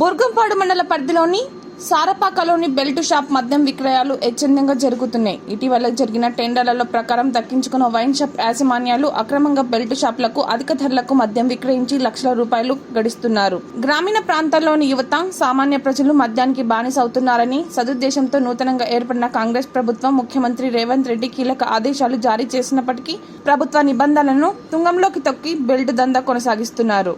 బుర్గంపాడు మండల పరిధిలోని సారపాకలోని belt shop మద్యం విక్రయాలు హెచ్చరికంగా జరుగుతున్నాయి. ఇటీవల జరిగిన టెండర్లలో ప్రకారం దక్కించుకున్న వైన్ షాప్ యాజమాన్యాలు అక్రమంగా బెల్ట్ షాప్లకు అధిక ధరలకు మద్యం విక్రయించి లక్షల రూపాయలు గడిస్తున్నారు. గ్రామీణ ప్రాంతాల్లోని యువత సామాన్య ప్రజలు మద్యానికి బానిసవుతున్నారని సదుద్దేశంతో నూతనంగా ఏర్పడిన కాంగ్రెస్ ప్రభుత్వం ముఖ్యమంత్రి రేవంత్ రెడ్డి కీలక ఆదేశాలు జారీ చేసినప్పటికీ ప్రభుత్వ నిబంధనలను తుంగంలోకి తొక్కి బెల్ట్ దందా కొనసాగిస్తున్నారు.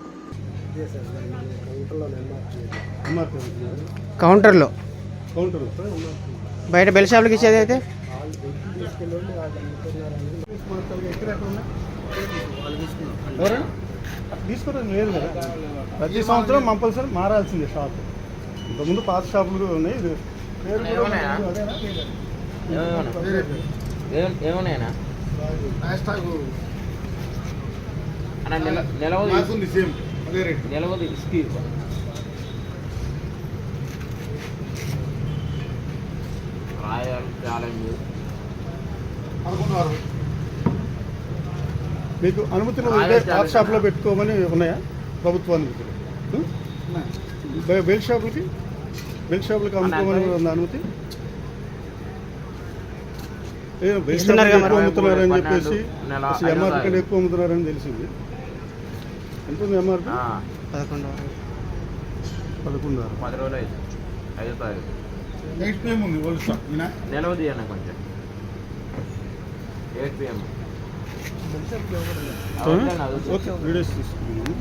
కౌంటర్లో. బయట బెల్ షాప్లకి ఇచ్చేది అయితే? తీసుకోవడం లేదు కదా. ప్రతి సంవత్సరం కంపల్సరీ మారాల్సిందే షాప్. ఇంతకుముందు పాత షాపులు కూడా ఉన్నాయి ఇది ఏమున్నాయనా నెల నిలవది రాయల్ ఛాలెంజ్. మీకు అనుమతులు పాత షాప్లో పెట్టుకోమని ఉన్నాయా? ప్రభుత్వ అనుమతులు బెల్ షాపులకి? బెల్ షాపులకి అమ్ముకోమని ఉన్న అనుమతి? బెల్ మరి. ఎక్కువ అమ్ముతున్నారని చెప్పేసి ఎంఆర్పీ కంటే. ఎక్కువ అమ్ముతున్నారని తెలిసింది. ఎంత ఉంది ఎంఆర్పీ పదకొండు పదకొండు పది రోజులు అయింది. ఐదో తారీఖు. నెక్స్ట్ టైం ఉంది నిలవది అన్న కొంచెం? ఎయిట్ పిఎం ఓకే వీడియోస్ తీసుకున్నాను